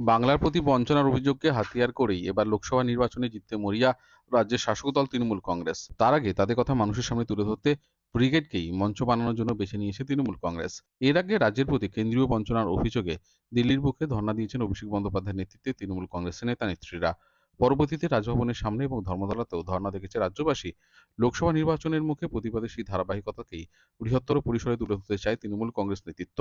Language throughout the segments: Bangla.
বাংলার প্রতি বঞ্চনার অভিযোগকে হাতিয়ার করেই এবার লোকসভা নির্বাচনে জিততে মরিয়া রাজ্যের শাসক দল তৃণমূল কংগ্রেস। তার আগে তাদের কথা মানুষের সামনে তুলে ধরতে ব্রিগেডকেই মঞ্চ বানানোর জন্য বেছে নিয়েছে তৃণমূল কংগ্রেস। এর আগে রাজ্যের প্রতি কেন্দ্রীয় বঞ্চনার অভিযোগে দিল্লির বুকে ধর্ণা দিয়েছেন অভিষেক বন্দ্যোপাধ্যায়ের নেতৃত্বে তৃণমূল কংগ্রেসের নেতা নেত্রীরা। পরবর্তীতে রাজভবনের সামনে এবং ধর্মতলাতেও ধর্ণা দেখেছে রাজ্যবাসী। লোকসভা নির্বাচনের মুখে প্রতিবাদের সেই ধারাবাহিকতাকেই বৃহত্তর পরিসরে তুলে ধরতে চায় তৃণমূল কংগ্রেস নেতৃত্ব।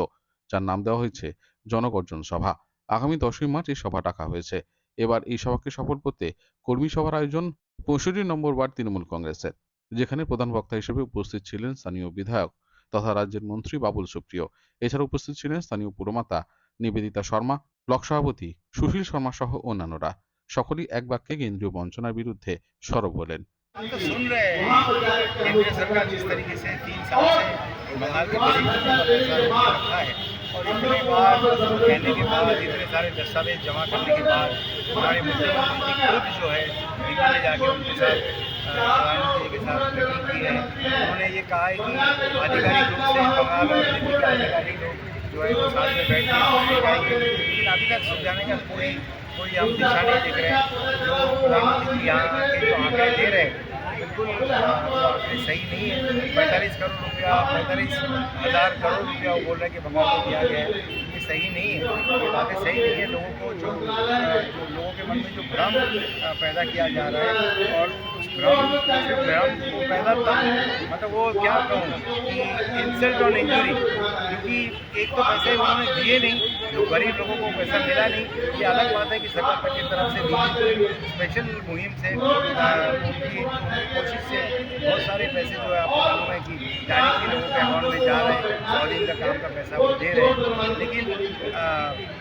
যার নাম দেওয়া হয়েছে জনগর্জন সভা। আগামী দশই মার্চ এই সভা ডাকা হয়েছে। এবার এই সভাকে সফল করতে কর্মী সভার আয়োজন পঁয়ষট্টি নম্বর ওয়ার্ড তৃণমূল কংগ্রেসের, যেখানে প্রধান বক্তা হিসেবে উপস্থিত ছিলেন স্থানীয় বিধায়ক তথা রাজ্যের মন্ত্রী বাবুল সুপ্রিয়। এছাড়া উপস্থিত ছিলেন স্থানীয় পুরমাতা নিবেদিতা শর্মা, ব্লক সভাপতি সুশীল শর্মা সহ অন্যান্যরা। সকলেই এক বাক্যে কেন্দ্রীয় বঞ্চনার বিরুদ্ধে সরব হলেন। ہم تو سن رہے ہیں کیندر سرکار جس طریقے سے تین سال سے بنگال کے رکھا ہے اور اتنی بار کہنے کے بعد اتنے سارے دستاویز جمع کرنے کے بعد ہمارے مکھیہ خود جو ہے دلی جا کے ان کے ساتھ کے ساتھ میٹنگ کی ہے انہوں نے یہ کہا ہے کہ آدھکارک روپ سے بنگال اور دلی کے آدھکارک لوگ جو ہے وہ ساتھ میں بیٹھ کے لیکن ابھی تک سمجھانے کا کوئی کوئی ہم دشا نہیں دیکھ رہے ہیں۔ جو یہاں کے جو آنکھیں دے رہے ہیں بالکل صحیح نہیں ہے۔ پینتالیس کروڑ روپیہ پینتالیس ہزار کروڑ روپیہ وہ بول رہے ہیں کہ بغاوت دیا گیا ہے۔ یہ صحیح نہیں ہے۔ یہ باتیں صحیح نہیں ہے لوگوں کو جو لوگوں کے من میں جو بھرم پیدا کیا جا رہا ہے اور گراؤنڈ گراؤنڈ پہلا تھا مطلب وہ کیا کہوں کہ انسلٹ اور انجری کیونکہ ایک تو پیسے انہوں نے دیے نہیں جو غریب لوگوں کو پیسہ ملا نہیں یہ الگ بات ہے۔ کہ سرکار کی طرف سے بھی اسپیشل مہم سے کوشش سے بہت سارے پیسے جو ہے آپ کو معلوم ہے کہ ڈائریکٹلی لوگوں کے اکاؤنٹ میں جا رہے ہیں فلاڈنگ کا کام کا پیسہ وہ دے رہے ہیں لیکن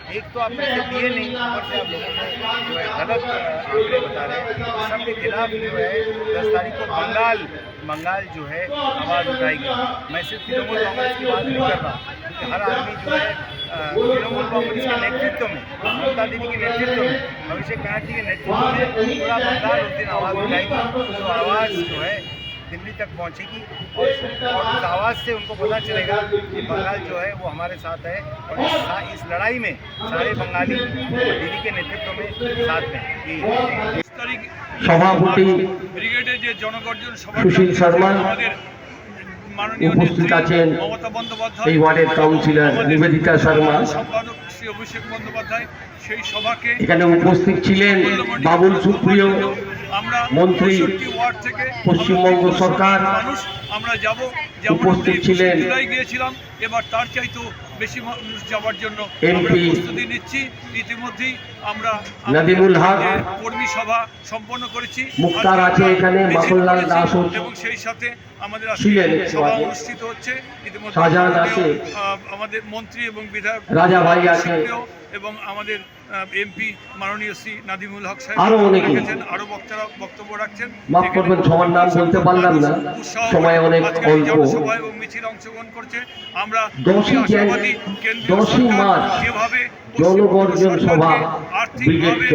ایک تو آپ پیسے دیے نہیں اور سے آپ جو ہے غلط آنکڑے بتا رہے ہیں سب کے خلاف جو ہے دس تاریخ کو بنگال بنگال جو ہے آواز اٹھائے گی میں صرف ترنمول کانگریس کی بات نہیں کر رہا ہر آدمی جو ہے ترنمول کانگریس کے نیتو میں ممتا دیدی کے نیتو میں ابھیشیک بنرجی کے نیتو میں پورا بنگال اس دن آواز اٹھائے گی تو آواز جو ہے नेतृत्व में अभिषेक बनर्जी के नेतृत्व में पूरा बंगाल उस दिन आवाज़ उठाएगी तो आवाज़ जो है दिल्ली तक पहुंचेगी और और उस आवाज़ से उनको पता चलेगा कि बंगाल जो है वो हमारे साथ है और इस, सा- इस लड़ाई में सारे बंगाली दीदी के नेतृत्व में साथ में ये তারিখ সভাপতি ব্রিগেডের যে জনগর্জন সভা সুশীল শর্মা আমাদের মাননীয় উপস্থিত নেত্রী আছেন মমতা বন্দ্যোপাধ্যায় এই ওয়ার্ডের কাউন্সিলর আমাদের নিবেদিতা শর্মা সম্পাদক শ্রী অভিষেক বন্দ্যোপাধ্যায় সেই সভাকে এখানে উপস্থিত ছিলেন বাবুল সুপ্রিয় আমরা মন্ত্রী, 65 ওয়ার্ড থেকে পশ্চিমবঙ্গ সরকার, মানুষ আমরা যাব উপস্থিত ছিলেন। গিয়েছিলাম এবার তার চাইতেও বেশি মানুষ যাওয়ার জন্য আমরা প্রস্তুতি নিচ্ছি। ইতিমধ্যেই আমরা কর্মী সভা সম্পন্ন করেছি। এবং সেই সাথে আমাদের সভা অনুষ্ঠিত হচ্ছে। ইতিমধ্যে আমাদের মন্ত্রী এবং বিধায়ক রাজা ভাই এবং আমাদের এমপি মাননীয় শ্রী নাদিমুল হক সাহেব আরও অনেকে। আরও বক্তারা বক্তব্য রাখছেন। মাফ করবেন, সবার নাম বলতে পারলাম না। সময় অনেক অল্প। এবং মিছিল অংশগ্রহণ করছে। আমরা আশাবাদী জানুয়ারি, কেন্দ্রীয় সরকার যেভাবে জনগর্জন সভা আর্থিকভাবে।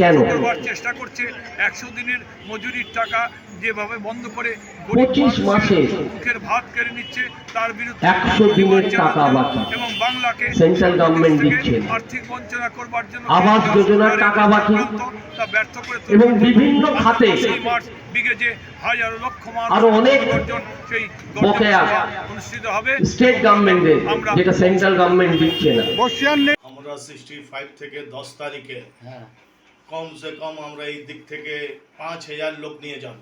কেন? করবার চেষ্টা করছে একশো দিনের মজুরির টাকা যেভাবে বন্ধ করে পঁচিশ মাসে মুখের ভাত কেড়ে নিচ্ছে তার বিরুদ্ধে 100 দিনের টাকা বাকি। বাংলাকে সেন্ট্রাল গভর্নমেন্ট দিচ্ছে। আর্থিক বঞ্চনা করবার জন্য আবাস যোজনার টাকা বাকি। ব্যর্থ করে এবং বিভিন্ন খাতে হাজারো লক্ষ আরও অনেক সেই বকেয়া অনুষ্ঠিত হবে। স্টেট গভর্নমেন্টের যেটা সেন্ট্রাল গভর্নমেন্ট দিচ্ছে না। আমরা সিক্সটি ফাইভ থেকে দশ তারিখে কমসে কম আমরা এই দিক থেকে পাঁচ হাজার লোক নিয়ে যাব।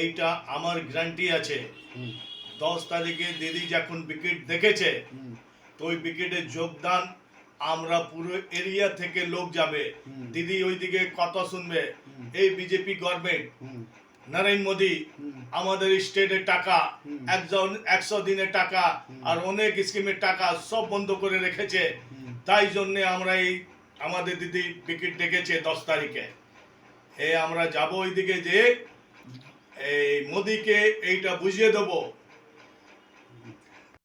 এইটা আমার গ্যারান্টি আছে। দশ তারিখে দিদি যখন উইকেট দেখেছে তো ওই উইকেটে যোগদান আমরা পুরো এরিয়া থেকে লোক যাবে। দিদি ওইদিকে কথা শুনবে। এই বিজেপি গভর্নমেন্ট নরেন্দ্র মোদী আমাদের স্টেটের টাকা একজন একশো দিনের টাকা আর অনেক স্কিমের টাকা সব বন্ধ করে রেখেছে। তাই জন্যে আমরা এই আমাদের দিদি উইকেট ডেকেছে দশ তারিখে। এ আমরা যাব ওইদিকে যে এই মোদিকে এইটা বুঝিয়ে দেবো।